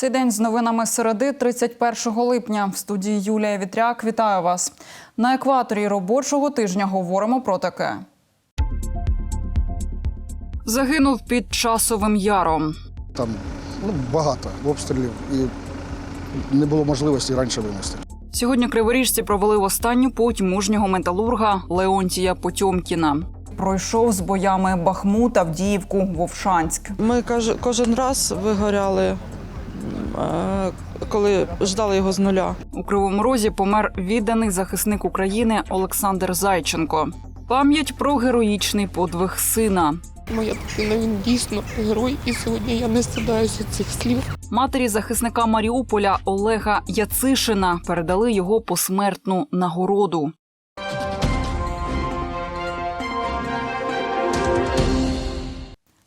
Цей день з новинами середи 31 липня. В студії Юлія Вітряк вітаю вас. На екваторі робочого тижня говоримо про таке. Загинув під часовим яром. Там ну, багато обстрілів і не було можливості раніше винести. Сьогодні криворіжці провели в останню путь мужнього металурга Леонтія Потьомкіна. Пройшов з боями Бахмут, Авдіївку, Вовшанськ. Ми кож- кожен раз вигоряли, коли ждали його з нуля. У Кривому Розі помер відданий захисник України Олександр Зайченко. Пам'ять про героїчний подвиг сина. Моя дитина він дійсно герой, і сьогодні я не стидаюся цих слів. Матері захисника Маріуполя Олега Яцишина передали його посмертну нагороду.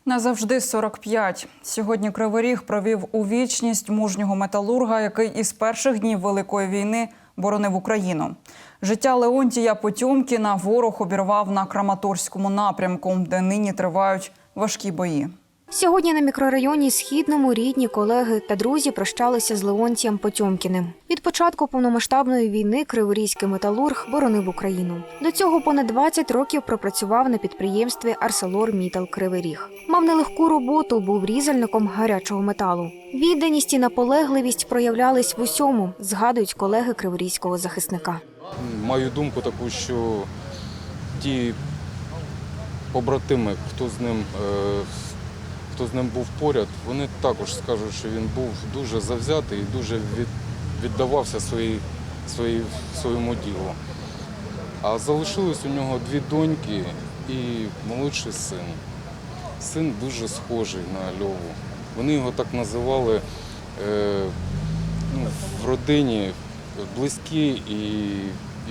Назавжди 45. Сьогодні Кривий Ріг провів у вічність мужнього металурга, який із перших днів Великої війни боронив Україну. Життя Леонтія Потьомкіна ворог обірвав на Краматорському напрямку, де нині тривають важкі бої. Сьогодні на мікрорайоні Східному рідні колеги та друзі прощалися з Леонтієм Потьомкіним. Від початку повномасштабної війни криворізький металург боронив Україну. До цього понад 20 років пропрацював на підприємстві Арселор Мітал Кривий Ріг. Мав нелегку роботу, був різальником гарячого металу. Відданість і наполегливість проявлялись в усьому, згадують колеги криворізького захисника. Маю думку таку, що ті побратими, хто з ним, е, хто з ним був поряд, вони також скажуть, що він був дуже завзятий і дуже від, віддавався своїй, своїй, своєму ділу. А залишилось у нього дві доньки і молодший син. Син дуже схожий на Льову. Вони його так називали е, ну, в родині близькі і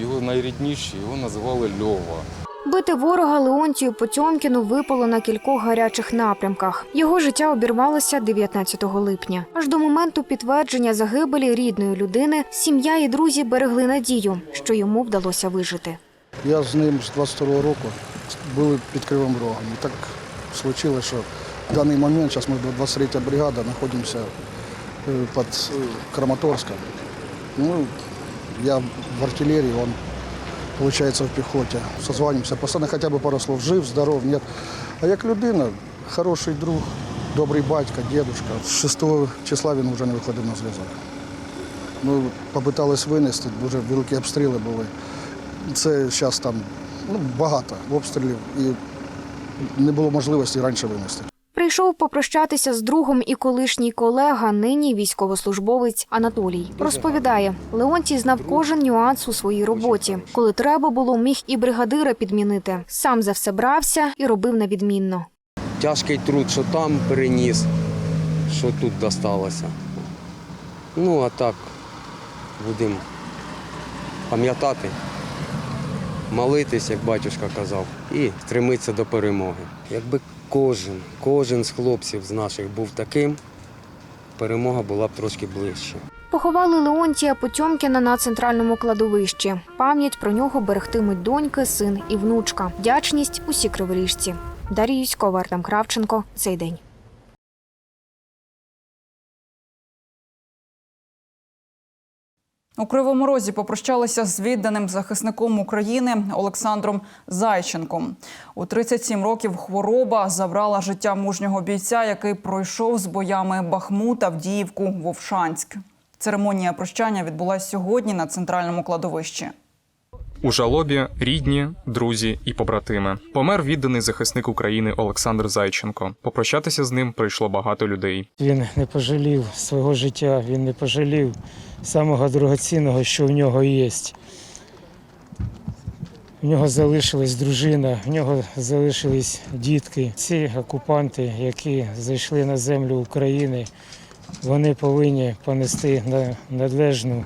його найрідніші його називали Льова. Бити ворога Леонтію Потьомкіну випало на кількох гарячих напрямках. Його життя обірвалося 19 липня. Аж до моменту підтвердження загибелі рідної людини сім'я і друзі берегли надію, що йому вдалося вижити. Я з ним з 22-го року були під Кривим Рогом. І так случилось, що в даний момент, зараз ми 23 бригада, знаходимося е, під Краматорском. Ну, я в артиллерии, он, получается, в пехоте. Созваниваемся, постоянно хотя бы пару слов. Жив, здоров, нет. А як людина, хороший друг, добрий батько, дедушка. З 6 числа він вже не виходив на зв'язок. Ми попитались винести, дуже великі обстріли були. Це зараз там ну, багато обстрілів і не було можливості раніше винести. Прийшов попрощатися з другом і колишній колега, нині військовослужбовець Анатолій. Розповідає, Леонтій знав кожен нюанс у своїй роботі. Коли треба було, міг і бригадира підмінити. Сам за все брався і робив на відмінно. тяжкий труд, що там переніс, що тут досталося. Ну, а так будемо пам'ятати, молитись, як батюшка казав, і стремитися до перемоги. Якби кожен, кожен з хлопців з наших був таким, перемога була б трошки ближче. Поховали Леонтія Потьомкіна на центральному кладовищі. Пам'ять про нього берегтимуть доньки, син і внучка. Вдячність усі криворіжці. Дар'я Юськова, Артем Кравченко. Цей день. У Кривому Розі попрощалися з відданим захисником України Олександром Зайченком. У 37 років хвороба забрала життя мужнього бійця, який пройшов з боями Бахмут, Авдіївку, Вовшанськ. Церемонія прощання відбулася сьогодні на центральному кладовищі. У жалобі рідні, друзі і побратими. Помер відданий захисник України Олександр Зайченко. Попрощатися з ним прийшло багато людей. Він не пожалів свого життя, він не пожалів самого дорогоцінного, що в нього є. В нього залишилась дружина, в нього залишились дітки. Ці окупанти, які зайшли на землю України, вони повинні понести на належну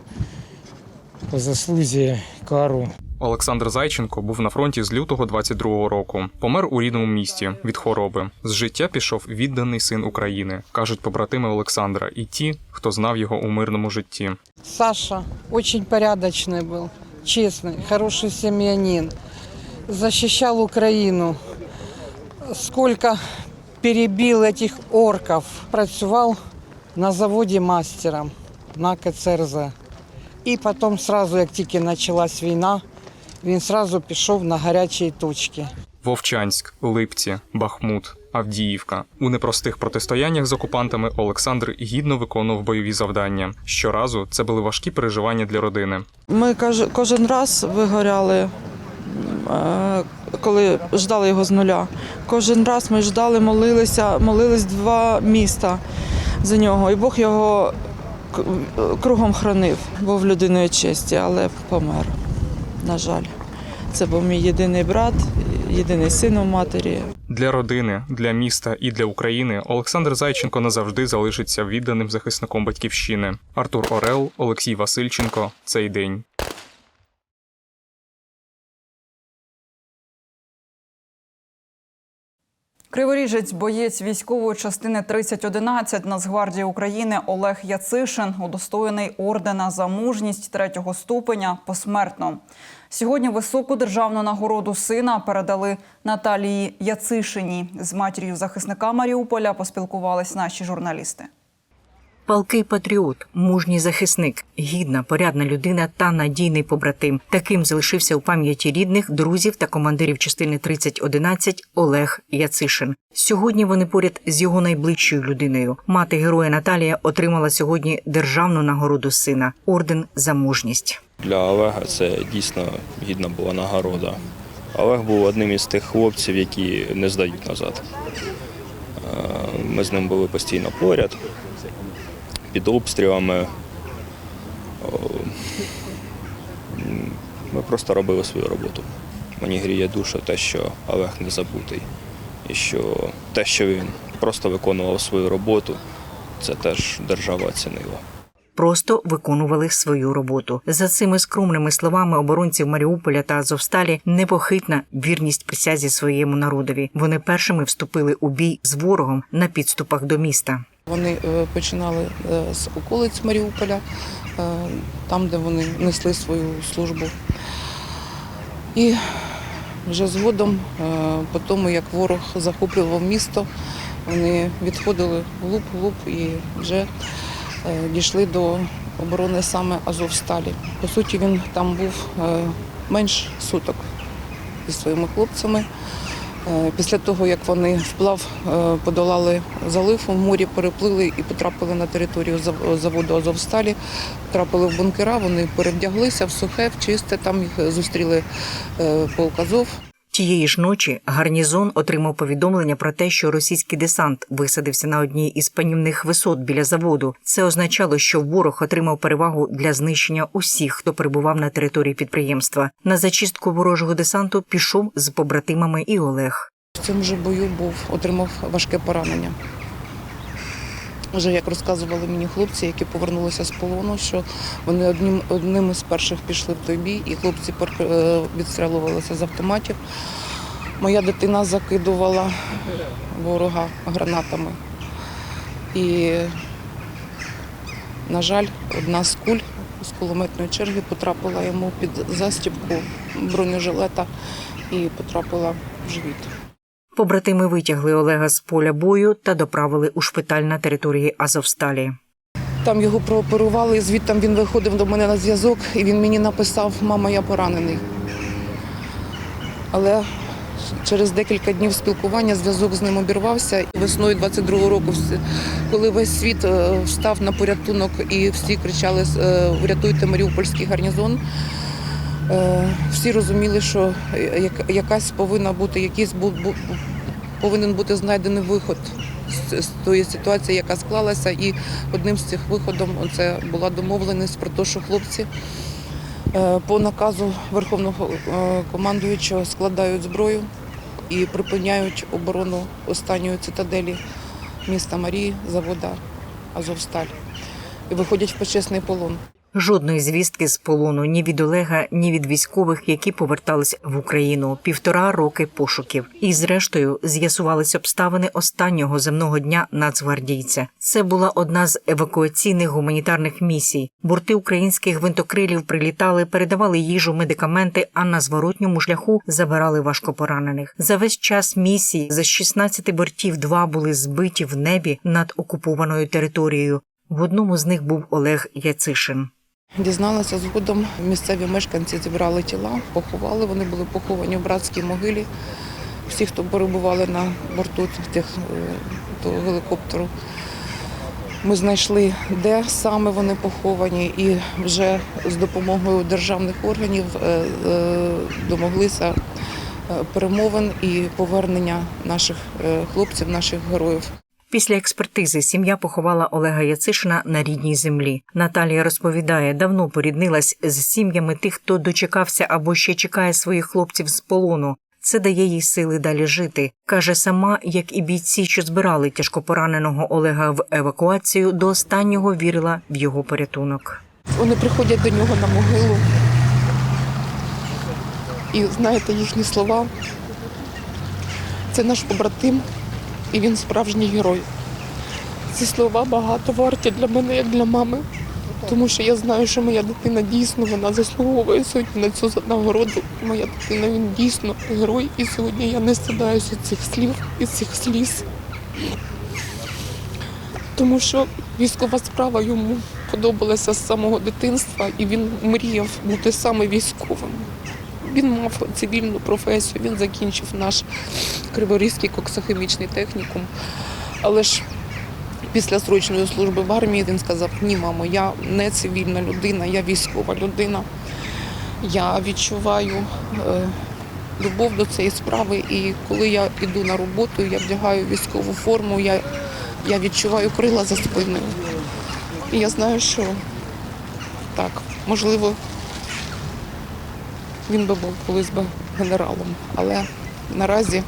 по заслузі кару. Олександр Зайченко був на фронті з лютого 22-го року. Помер у рідному місті від хвороби. З життя пішов відданий син України, кажуть побратими Олександра, і ті, хто знав його у мирному житті. Саша очень порядочный был, честный, хороший семьянин. Защищал Украину. Сколько перебил этих орков. Працював на заводі мастером на КЦРЗ. І потім, сразу, як тільки почалась війна, він сразу пішов на гарячі точки. Вовчанськ, Липці, Бахмут, Авдіївка. У непростих протистояннях з окупантами Олександр гідно виконував бойові завдання. Щоразу це були важкі переживання для родини. Ми кож- кожен раз вигоряли, е, коли ждали його з нуля. Кожен раз ми ждали, молилися, молились два міста за нього. І Бог його кругом хранив. Був людиною честі, але помер. На жаль. Це був мій єдиний брат, єдиний син у матері. Для родини, для міста і для України Олександр Зайченко назавжди залишиться відданим захисником батьківщини. Артур Орел, Олексій Васильченко. Цей день. Криворіжець, боєць військової частини 3011 Нацгвардії України Олег Яцишин, удостоєний ордена за мужність третього ступеня посмертно. Сьогодні високу державну нагороду сина передали Наталії Яцишині. З матір'ю захисника Маріуполя поспілкувались наші журналісти. Палкий патріот, мужній захисник, гідна, порядна людина та надійний побратим. Таким залишився у пам'яті рідних, друзів та командирів частини 3011 Олег Яцишин. Сьогодні вони поряд з його найближчою людиною. Мати героя Наталія отримала сьогодні державну нагороду сина орден за мужність. Для Олега це дійсно гідна була нагорода. Олег був одним із тих хлопців, які не здають назад. Е, Ми з ним були постійно поряд, під обстрілами. Ми просто робили свою роботу. Мені гріє душу те, що Олег не забутий. І що те, що він просто виконував свою роботу, це теж держава оцінила. Просто виконували свою роботу. За цими скромними словами оборонців Маріуполя та Азовсталі непохитна вірність присязі своєму народові. Вони першими вступили у бій з ворогом на підступах до міста. Вони е, починали е, з околиць Маріуполя, е, там, де вони несли свою службу. І вже згодом, по тому, як ворог захоплював місто, вони відходили глуб-глуб і вже дійшли до оборони саме Азовсталі. По суті, він там був менш суток зі своїми хлопцями. Е, Після того, як вони вплав е, подолали залив у морі, переплили і потрапили на територію заводу Азовсталі, потрапили в бункера, вони перевдяглися в сухе, в чисте, там їх зустріли е, полк Азов. Тієї ж ночі гарнізон отримав повідомлення про те, що російський десант висадився на одній із панівних висот біля заводу. Це означало, що ворог отримав перевагу для знищення усіх, хто перебував на території підприємства. На зачистку ворожого десанту пішов з побратимами і Олег. В цьому ж бою був, отримав важке поранення. Вже як розказували мені хлопці, які повернулися з полону, що вони одним, одним із перших пішли в той бій, і хлопці е, з автоматів. Моя дитина закидувала ворога гранатами. І, на жаль, одна з куль з кулеметної черги потрапила йому під застібку бронежилета і потрапила в живіт. Побратими витягли Олега з поля бою та доправили у шпиталь на території Азовсталі. Там його прооперували, звідти він виходив до мене на зв'язок, і він мені написав: Мама, я поранений. Але через декілька днів спілкування зв'язок з ним обірвався. Весною 22-го року, коли весь світ е, встав на порятунок і всі кричали е, Врятуйте Маріупольський гарнізон. Е, Всі розуміли, що якась повинна бути, якийсь повинен бути знайдений виход з, тої ситуації, яка склалася. І одним з цих виходів це була домовленість про те, що хлопці е, по наказу Верховного е, командуючого складають зброю і припиняють оборону останньої цитаделі міста Марії, завода Азовсталь. І виходять в почесний полон. Жодної звістки з полону ні від Олега, ні від військових, які повертались в Україну. Півтора роки пошуків. І зрештою з'ясувались обставини останнього земного дня нацгвардійця. Це була одна з евакуаційних гуманітарних місій. Борти українських гвинтокрилів прилітали, передавали їжу, медикаменти, а на зворотньому шляху забирали важкопоранених. За весь час місії з 16 бортів два були збиті в небі над окупованою територією. В одному з них був Олег Яцишин. Дізналася згодом, місцеві мешканці зібрали тіла, поховали. Вони були поховані в братській могилі. Всі, хто перебували на борту тих, е, того гелікоптеру. Ми знайшли, де саме вони поховані, і вже з допомогою державних органів е, е, домоглися е, перемовин і повернення наших е, хлопців, наших героїв. Після експертизи сім'я поховала Олега Яцишина на рідній землі. Наталія розповідає, давно поріднилась з сім'ями тих, хто дочекався або ще чекає своїх хлопців з полону. Це дає їй сили далі жити. каже сама, як і бійці, що збирали тяжкопораненого Олега в евакуацію, до останнього вірила в його порятунок. Вони приходять до нього на могилу. І знаєте їхні слова. Це наш побратим, і він справжній герой. Ці слова багато варті для мене, як для мами. Тому що я знаю, що моя дитина дійсно вона заслуговує сьогодні на цю нагороду. Моя дитина він дійсно герой. І сьогодні я не стидаюся цих слів і цих сліз. Тому що військова справа йому подобалася з самого дитинства, і він мріяв бути саме військовим. Він мав цивільну професію, він закінчив наш Криворізький коксохімічний технікум. Але ж після срочної служби в армії він сказав: ні, мамо, я не цивільна людина, я військова людина. Я відчуваю е, любов до цієї справи, і коли я йду на роботу, я вдягаю військову форму, я, я відчуваю крила за спиною. І я знаю, що так, можливо, він би був колись би генералом, але наразі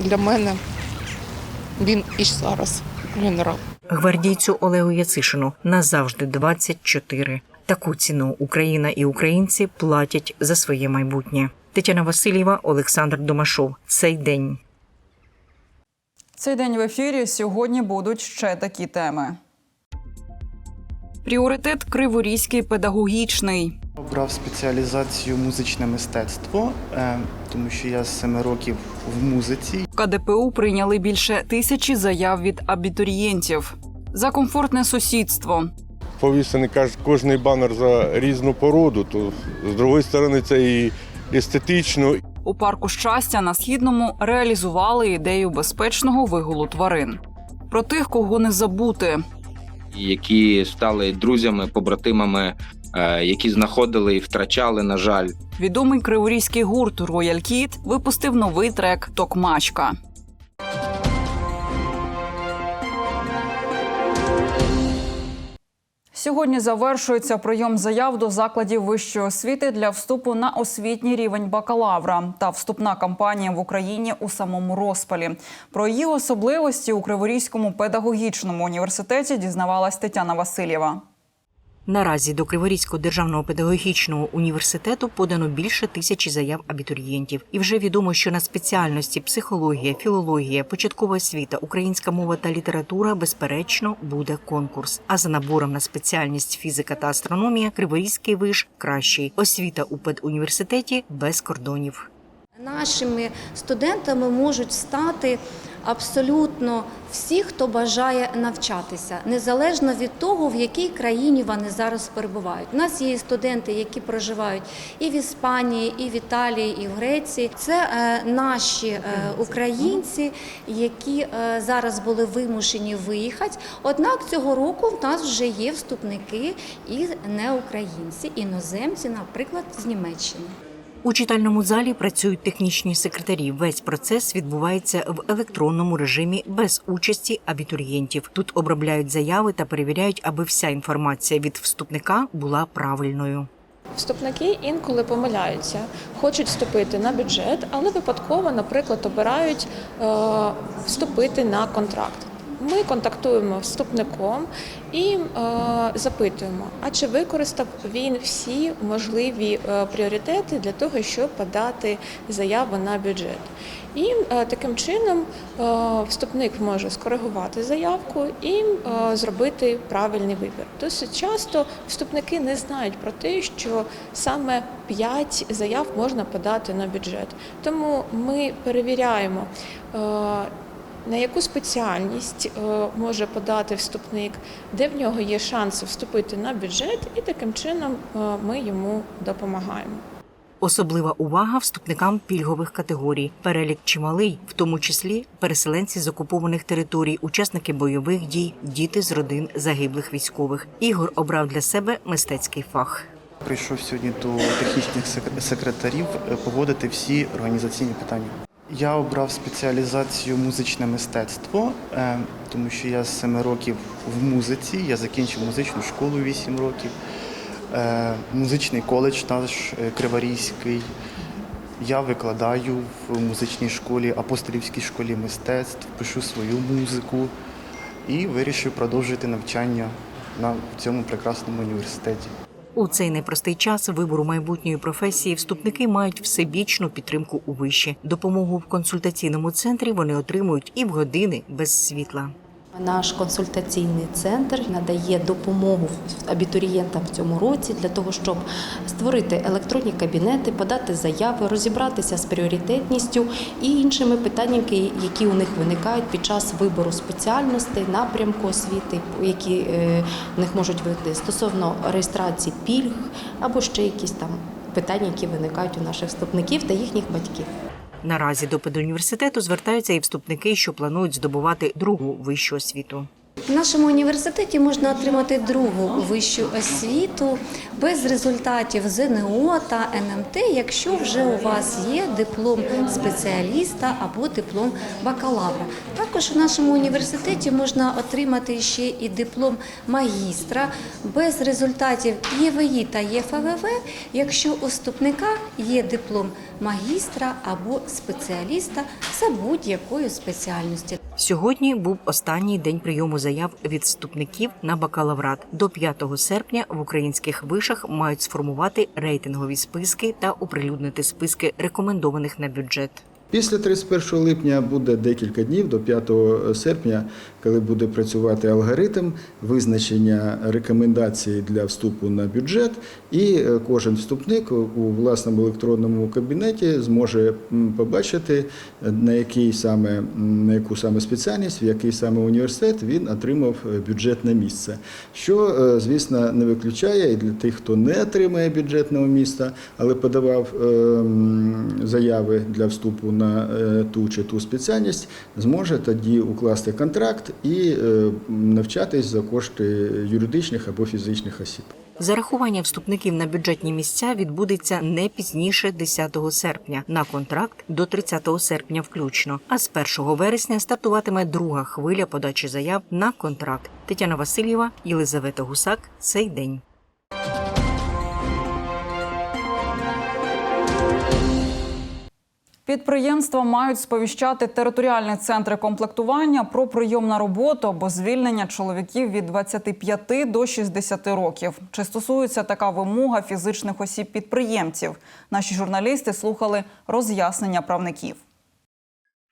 для мене він і зараз генерал. Гвардійцю Олегу Яцишину назавжди 24. Таку ціну Україна і українці платять за своє майбутнє. Тетяна Васильєва, Олександр Домашов. Цей день. Цей день в ефірі сьогодні будуть ще такі теми. Пріоритет Криворізький педагогічний. Обрав спеціалізацію музичне мистецтво, е, тому що я з 7 років в музиці. В КДПУ прийняли більше тисячі заяв від абітурієнтів. За комфортне сусідство. повісений кожний банер за різну породу, то з другої сторони це і естетично, У парку щастя на східному реалізували ідею безпечного вигулу тварин. Про тих, кого не забути. які стали друзями, побратимами, які знаходили і втрачали, на жаль. Відомий криворізький гурт Royal Kid випустив новий трек Токмачка. Сьогодні завершується прийом заяв до закладів вищої освіти для вступу на освітній рівень бакалавра та вступна кампанія в Україні у самому розпалі. Про її особливості у Криворізькому педагогічному університеті дізнавалась Тетяна Васильєва. Наразі до Криворізького державного педагогічного університету подано більше тисячі заяв абітурієнтів, і вже відомо, що на спеціальності психологія, філологія, початкова освіта, українська мова та література безперечно буде конкурс. А за набором на спеціальність фізика та астрономія Криворізький виш кращий. Освіта у педуніверситеті без кордонів. Нашими студентами можуть стати абсолютно всі, хто бажає навчатися, незалежно від того, в якій країні вони зараз перебувають. У нас є студенти, які проживають і в Іспанії, і в Італії, і в Греції. Це е, наші е, українці, які е, зараз були вимушені виїхати. Однак цього року в нас вже є вступники і не українці, іноземці, наприклад, з Німеччини. У читальному залі працюють технічні секретарі. Весь процес відбувається в електронному режимі без участі абітурієнтів. Тут обробляють заяви та перевіряють, аби вся інформація від вступника була правильною. Вступники інколи помиляються, хочуть вступити на бюджет, але випадково, наприклад, обирають е, вступити на контракт. Ми контактуємо з вступником і е, запитуємо, а чи використав він всі можливі е, пріоритети для того, щоб подати заяву на бюджет. І е, таким чином вступник може скоригувати заявку і зробити правильний вибір. Досить часто вступники не знають про те, що саме 5 заяв можна подати на бюджет. Тому ми перевіряємо. На яку спеціальність е, може подати вступник, де в нього є шанси вступити на бюджет, і таким чином е, ми йому допомагаємо. Особлива увага вступникам пільгових категорій. Перелік чималий, в тому числі переселенці з окупованих територій, учасники бойових дій, діти з родин загиблих військових. Ігор обрав для себе мистецький фах. Прийшов сьогодні до технічних сек- секретарів е, поводити всі організаційні питання. Я обрав спеціалізацію музичне мистецтво, е, тому що я з 7 років в музиці, я закінчив музичну школу 8 років, е, музичний коледж наш е, Криворізький. Я викладаю в музичній школі, апостолівській школі мистецтв, пишу свою музику і вирішив продовжити навчання на цьому прекрасному університеті. У цей непростий час вибору майбутньої професії вступники мають всебічну підтримку у виші. Допомогу в консультаційному центрі вони отримують і в години без світла. Наш консультаційний центр надає допомогу абітурієнтам в цьому році для того, щоб створити електронні кабінети, подати заяви, розібратися з пріоритетністю і іншими питаннями, які у них виникають під час вибору спеціальностей, напрямку освіти, які е, в них можуть вийти стосовно реєстрації пільг або ще якісь там питання, які виникають у наших вступників та їхніх батьків. Наразі до педуніверситету звертаються і вступники, що планують здобувати другу вищу освіту. В нашому університеті можна отримати другу вищу освіту без результатів ЗНО та НМТ, якщо вже у вас є диплом спеціаліста або диплом бакалавра. Також у нашому університеті можна отримати ще і диплом магістра без результатів ЄВІ та ЄФВВ, якщо у вступника є диплом магістра або спеціаліста за будь-якою спеціальністю. Сьогодні був останній день прийому заяв відступників на бакалаврат. До 5 серпня в українських вишах мають сформувати рейтингові списки та оприлюднити списки рекомендованих на бюджет. Після 31 липня буде декілька днів до 5 серпня, коли буде працювати алгоритм визначення рекомендацій для вступу на бюджет, і е, кожен вступник у власному електронному кабінеті зможе побачити е, на який саме на яку саме спеціальність, в який саме університет він отримав е, бюджетне місце. Що, е, звісно, не виключає і для тих, хто не отримає бюджетного міста, але подавав е, заяви для вступу на е, ту чи ту спеціальність, зможе тоді укласти контракт і е, навчатись за кошти юридичних або фізичних осіб. Зарахування вступників на бюджетні місця відбудеться не пізніше 10 серпня на контракт до 30 серпня включно. А з 1 вересня стартуватиме друга хвиля подачі заяв на контракт. Тетяна Васильєва, Єлизавета Гусак. Цей день. Підприємства мають сповіщати територіальні центри комплектування про прийом на роботу або звільнення чоловіків від 25 до 60 років. Чи стосується така вимога фізичних осіб підприємців? Наші журналісти слухали роз'яснення правників.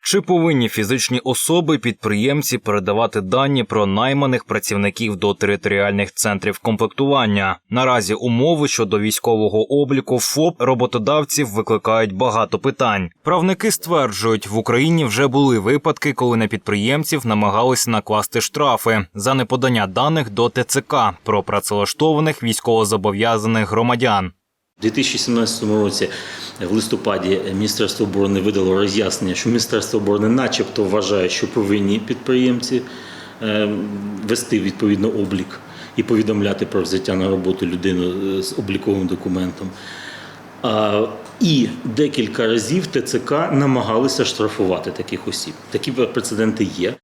Чи повинні фізичні особи підприємці передавати дані про найманих працівників до територіальних центрів комплектування? Наразі умови щодо військового обліку ФОП роботодавців викликають багато питань. Правники стверджують, в Україні вже були випадки, коли на підприємців намагалися накласти штрафи за неподання даних до ТЦК про працевлаштованих військовозобов'язаних громадян. У 2017 році в листопаді Міністерство оборони видало роз'яснення, що Міністерство оборони начебто вважає, що повинні підприємці е, вести відповідно облік і повідомляти про взяття на роботу людину з обліковим документом. І декілька разів ТЦК намагалися штрафувати таких осіб. Такі прецеденти є.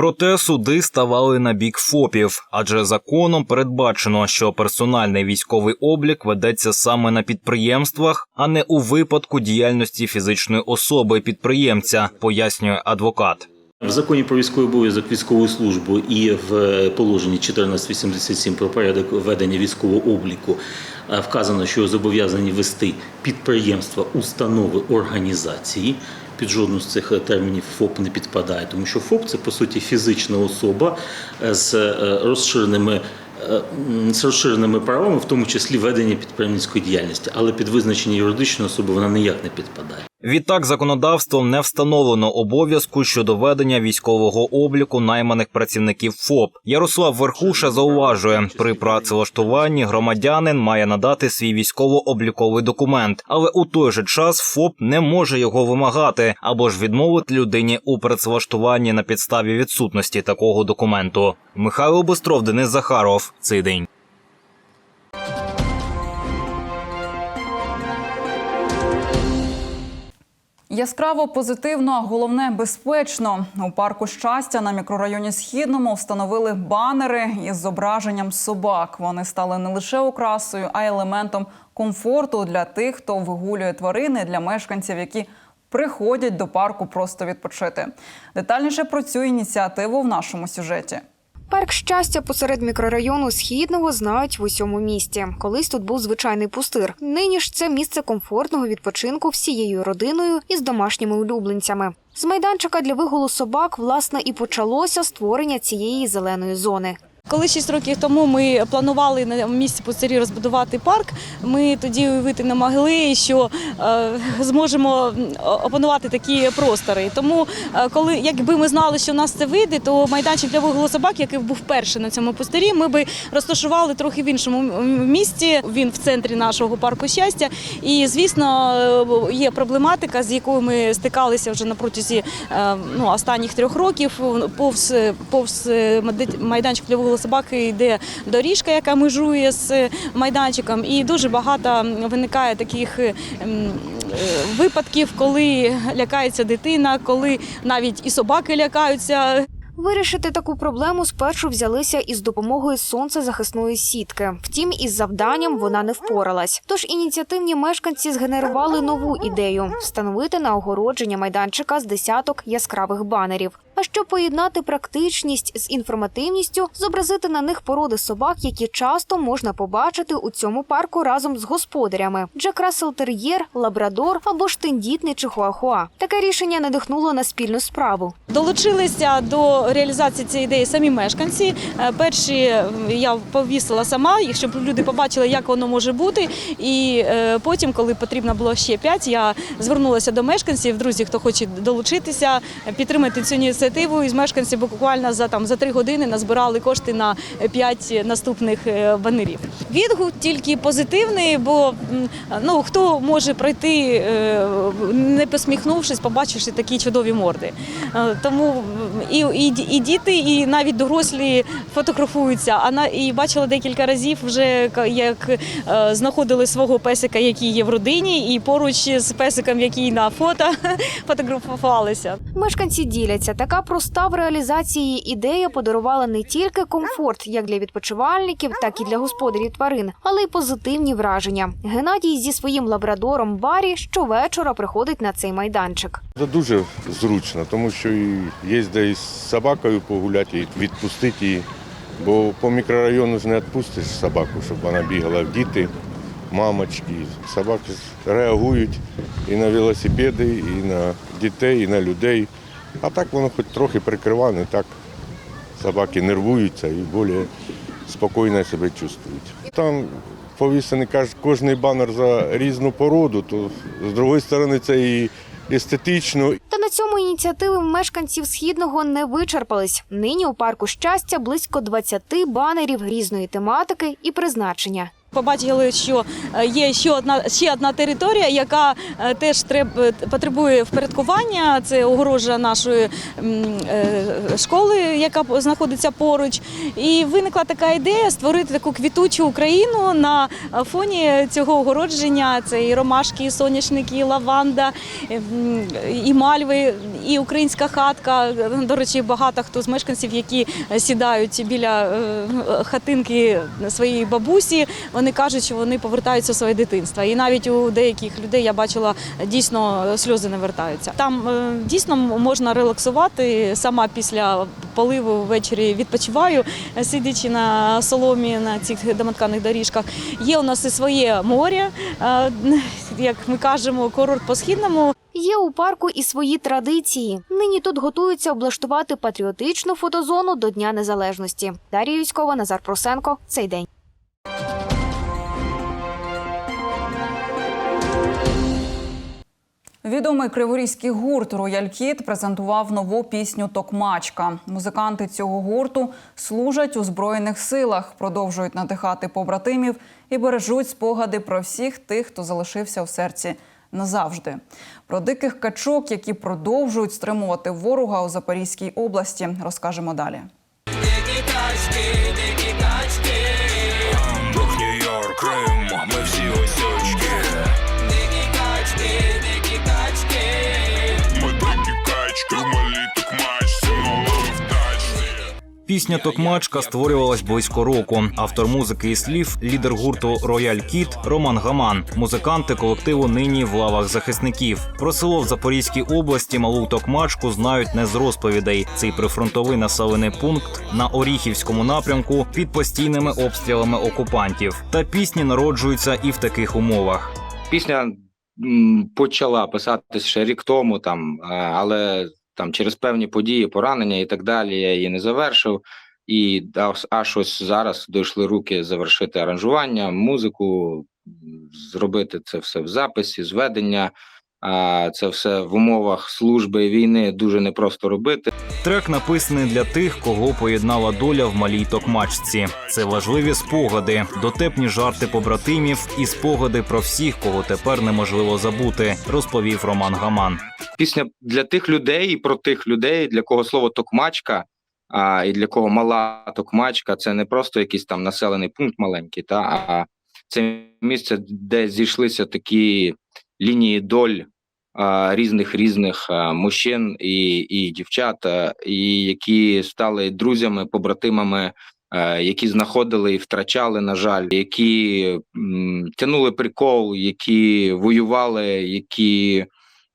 Проте суди ставали на бік ФОПів, адже законом передбачено, що персональний військовий облік ведеться саме на підприємствах, а не у випадку діяльності фізичної особи підприємця, пояснює адвокат. В законі про військовий обов'язок військову службу і в положенні 1487 про порядок ведення військового обліку е, вказано, що зобов'язані вести підприємства, установи, організації. Під жодну з цих термінів ФОП не підпадає, тому що ФОП це по суті фізична особа е, з е, розширеними. е, З розширеними правами, в тому числі ведення підприємницької діяльності, але під визначення юридичної особи вона ніяк не підпадає. Відтак, законодавством не встановлено обов'язку щодо ведення військового обліку найманих працівників ФОП. Ярослав Верхуша зауважує, при працевлаштуванні громадянин має надати свій військово-обліковий документ, але у той же час ФОП не може його вимагати або ж відмовити людині у працевлаштуванні на підставі відсутності такого документу. Михайло Бистров, Денис Захаров. Цей день. Яскраво позитивно, а головне безпечно. У парку щастя на мікрорайоні Східному встановили банери із зображенням собак. Вони стали не лише окрасою, а й елементом комфорту для тих, хто вигулює тварини для мешканців, які приходять до парку просто відпочити. Детальніше про цю ініціативу в нашому сюжеті. Парк щастя посеред мікрорайону східного знають в усьому місті. Колись тут був звичайний пустир. Нині ж це місце комфортного відпочинку всією родиною і з домашніми улюбленцями. З майданчика для вигулу собак власне і почалося створення цієї зеленої зони. Коли 6 років тому ми планували на місці пустирі розбудувати парк, ми тоді уявити не могли, що е, зможемо опанувати такі простори. Тому, е, коли якби ми знали, що в нас це вийде, то майданчик для вигулу собак, який був перший на цьому пустирі, ми би розташували трохи в іншому м- місці. Він в центрі нашого парку щастя. І звісно, е, є проблематика, з якою ми стикалися вже на протязі е, ну, останніх трьох років. Повз повз е, майданчик для вигулу собаки йде доріжка, яка межує з майданчиком, і дуже багато виникає таких ем, е, випадків, коли лякається дитина, коли навіть і собаки лякаються. Вирішити таку проблему спершу взялися із допомогою сонцезахисної сітки. Втім, із завданням вона не впоралась. Тож ініціативні мешканці згенерували нову ідею встановити на огородження майданчика з десяток яскравих банерів. А щоб поєднати практичність з інформативністю, зобразити на них породи собак, які часто можна побачити у цьому парку разом з господарями: Джек Рассел Тер'єр, Лабрадор або ж тендітний Чихуахуа. Таке рішення надихнуло на спільну справу. Долучилися до реалізації цієї ідеї самі мешканці. Е, Перші я повісила сама, їх, щоб люди побачили, як воно може бути. І е, потім, коли потрібно було ще п'ять, я звернулася до мешканців. Друзі, хто хоче долучитися, підтримати цю ініціативу. І з мешканців буквально за там за три години назбирали кошти на п'ять наступних е, банерів. Відгук тільки позитивний, бо ну хто може пройти, е, не посміхнувшись, побачивши такі чудові морди. Е, Тому і, і, і діти, і навіть дорослі фотографуються. А і бачила декілька разів вже як е, знаходили свого песика, який є в родині, і поруч з песиком, який на фото фотографувалися. Мешканці діляться. Така проста в реалізації ідея подарувала не тільки комфорт як для відпочивальників, так і для господарів тварин, але й позитивні враження. Геннадій зі своїм лабрадором Барі щовечора приходить на цей майданчик. Це дуже зручно, тому що є де із собакою погуляти, і відпустити її. Бо по мікрорайону ж не відпустиш собаку, щоб вона бігала в діти, мамочки. Собаки реагують і на велосипеди, і на дітей, і на людей. А так воно хоч трохи прикриває, не так собаки нервуються і більш спокійно себе чувствують. Там повісений кожний банер за різну породу, то з іншої сторони це і естетично, Та на цьому ініціативи мешканців східного не вичерпались. Нині у парку щастя близько 20 банерів різної тематики і призначення. Побачили, що е, є ще одна ще одна територія, яка е, теж треб, потребує впорядкування. Це огорожа нашої е, школи, яка знаходиться поруч. І виникла така ідея створити таку квітучу Україну на фоні цього огородження. Це і ромашки, і соняшники, і лаванда, і, мальви. і українська хатка. До речі, багато хто з мешканців, які сідають біля хатинки своєї бабусі, вони кажуть, що вони повертаються в своє дитинство. І навіть у деяких людей я бачила дійсно сльози не вертаються. Там е, дійсно можна релаксувати сама після поливу ввечері відпочиваю, сидячи на соломі на цих домотканих доріжках. Є у нас і своє море, е, як ми кажемо, курорт по східному. Є у парку і свої традиції. Нині тут готуються облаштувати патріотичну фотозону до Дня Незалежності. Дар'я Юськова, Назар Просенко. Цей день. Відомий криворізький гурт Рояль Кіт презентував нову пісню Токмачка. Музиканти цього гурту служать у збройних силах, продовжують надихати побратимів і бережуть спогади про всіх тих, хто залишився в серці назавжди. Про диких качок, які продовжують стримувати ворога у Запорізькій області, розкажемо далі. Пісня Токмачка створювалась близько року. Автор музики і слів лідер гурту Рояль Кіт Роман Гаман. Музиканти колективу нині в лавах захисників. Про село в Запорізькій області малу Токмачку знають не з розповідей. Цей прифронтовий населений пункт на Оріхівському напрямку під постійними обстрілами окупантів. Та пісні народжуються і в таких умовах. Пісня почала писатися ще рік тому, там, е, але там через певні події, поранення і так далі, я її не завершив. І аж- ось зараз дійшли руки завершити аранжування, музику, зробити це все в записі, зведення. А це все в умовах служби і війни дуже непросто робити. Трек написаний для тих, кого поєднала доля в малій токмачці. Це важливі спогади, дотепні жарти побратимів і спогади про всіх, кого тепер неможливо забути, розповів Роман Гаман. Пісня для тих людей і про тих людей, для кого слово токмачка, а і для кого мала токмачка, це не просто якийсь там населений пункт маленький, та а це місце, де зійшлися такі лінії доль а, різних різних мужчин і, і дівчат, а, і які стали друзями, побратимами. Які знаходили і втрачали, на жаль, які м, тянули прикол, які воювали, які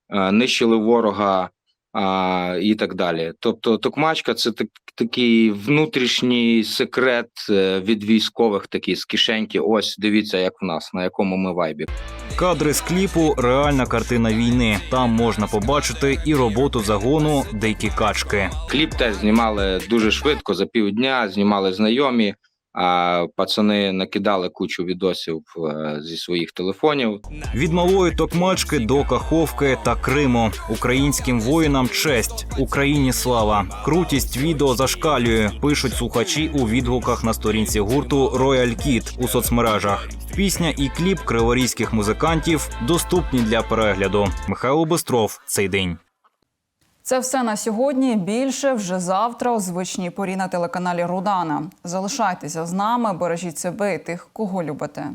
нищили ворога а, і так далі. Тобто, токмачка це так, такий внутрішній секрет е, від військових, такі з кишеньки. Ось дивіться, як в нас, на якому ми вайбі. Кадри з кліпу реальна картина війни. Там можна побачити і роботу загону Дикі качки. Кліп теж знімали дуже швидко, за півдня, знімали знайомі. А пацани накидали кучу відосів е, зі своїх телефонів. Від малої токмачки до каховки та Криму. Українським воїнам честь, Україні слава. Крутість відео зашкалює. Пишуть слухачі у відгуках на сторінці гурту Royal Kid у соцмережах. Пісня і кліп криворізьких музикантів доступні для перегляду. Михайло Бистров цей день. Це все на сьогодні. Більше вже завтра у звичній порі на телеканалі Рудана. Залишайтеся з нами, бережіть себе і тих, кого любите.